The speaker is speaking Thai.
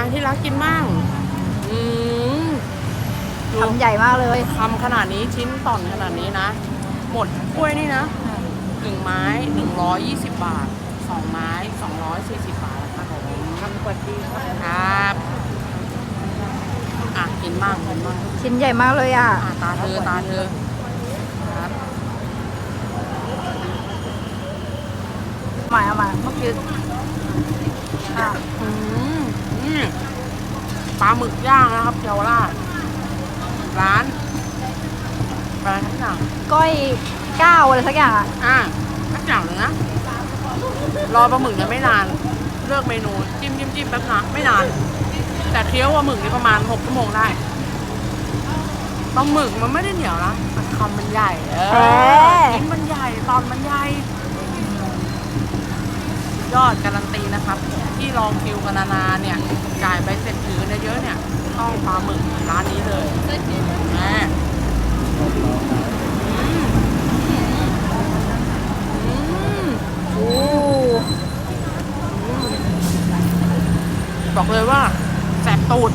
อะที่รักกินบ้างอืมดูทำใหญ่มากเลยคำขนาดนี้ชิ้นต่อนขนาดนี้นะ หมดกล้วยนี่นะหนึ่งไม้หนึ่งร้อยยี่สิบบาทสองไม้สองร้อยสี่สิบบาทครับผมทำกดดีครับอะกินบ้างกินบ้างชิ้นใหญ่มากเลยอะ อะตาเธอตาเธอครับหมายเอามาเมื่อกี้อะอืมอืม ปลาหมึกย่างนะครับเยาวราชร้านปลาทั้งอย่างก้อยก้าวอะไรสักอย่างอะอะทั้งอย่างเลยนะรอปลาหมึกเนี่ยไม่นาน เลือกเมนูจิ้มจิ้มจิ้มแป๊บนะไม่นาน แต่เคี้ยวปลาหมึกนี่ประมาณหกชั่วโมงได้ปลาหมึกมันไม่ได้เหนียวนะมันคำมันใหญ่เออชิ้นมันใหญ่ตอนมันใหญ่ ยอดการันตีนะครับ ที่ลองคิวกันนานๆเนี่ยจ่ายไปเสร็จถือเยอะๆเนี่ยต้องปลาหมึกร้านนี้เลยแม่บอกเลยว่าแสบตูด